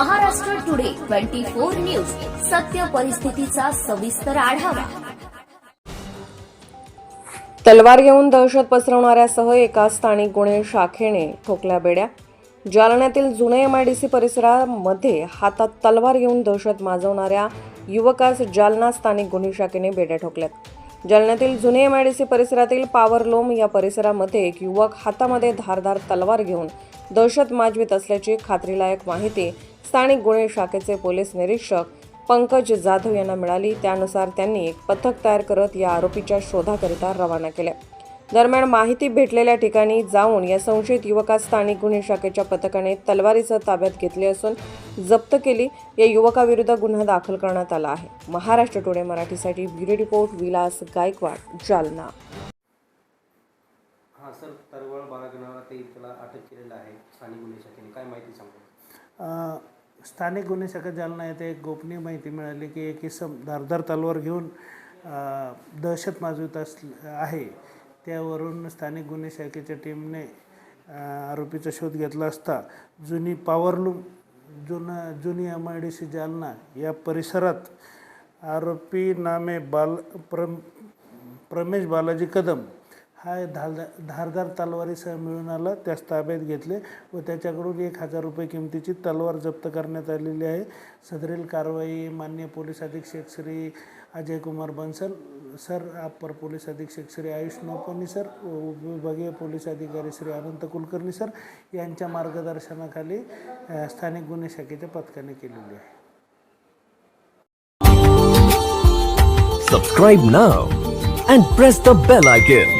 Twenty four news. सत्य परिस्थितीचा सविस्तर आढावा. तलवार घेऊन दहशत पसरवणाऱ्यासह एका स्थानिक गुन्हे शाखेने ठोकल्या बेड्या. जालन्यातील जुने एमआयडीसी परिसरामध्ये हातात तलवार घेऊन दहशत माजवणाऱ्या युवकास जालना स्थानिक गुन्हे शाखेने बेड्या ठोकल्यात. जालन्यातील जुने एमआयडीसी परिसरातील पावरलोम या परिसरामध्ये एक युवक हातामध्ये धारदार तलवार घेऊन दहशत माजवीत असल्याची खात्रीलायक माहिती स्थानिक गुन्हे शाखेचे पोलीस निरीक्षक पंकज जाधव यांना मिळाली. त्यानुसार त्यांनी एक पथक तयार करत या आरोपीच्या शोधाकरिता रवाना केले. दरम्यान माहिती भेटलेल्या ठिकाणी जाऊन या संशयित युवकास स्थानिक गुन्हे शाखेच्या पथकाने तलवारीसह ताब्यात घेतली असून जप्त केली. या युवकाविरुद्ध गुन्हा दाखल करण्यात आला आहे. महाराष्ट्र टुडे मराठीसाठी ब्युरो रिपोर्ट विलास गायकवाड जालना. हां सर तरवळ बाळगणारा ते त्याला अटक केलेलं आहे स्थानिक गुन्हे शाखेने. काय माहिती सांगू? अ, स्थानिक गुन्हे शाखा जालना येथे एक गोपनीय माहिती मिळाली की एक इसम धारदार तलवार घेऊन दहशत माजवीत अस आहे. त्यावरून स्थानिक गुन्हे शाखेच्या टीमने आरोपीचा शोध घेतला असता जुनी पावरलूम जुना जुनी M I D C Jalna या परिसरात आरोपी नामे बाल प्रम प्रमेश बालाजी कदम हा धारदा धारदार तलवारीसह मिळून आला त्यास ताब्यात घेतले व त्याच्याकडून एक हजार रुपये किमतीची तलवार जप्त करण्यात आलेली आहे सदरील कारवाई मान्य पोलीस अधीक्षक Shri Ajay Kumar Bansal sir upper police अधीक्षक श्री आयुष नौपनी सर विभागीय पोलीस अधिकारी श्री अनंत कुलकर्णी सर यांच्या मार्गदर्शनाखाली स्थानिक गुन्हे शाखेच्या पथकाने केलेली आहे Subscribe now and press the bell icon.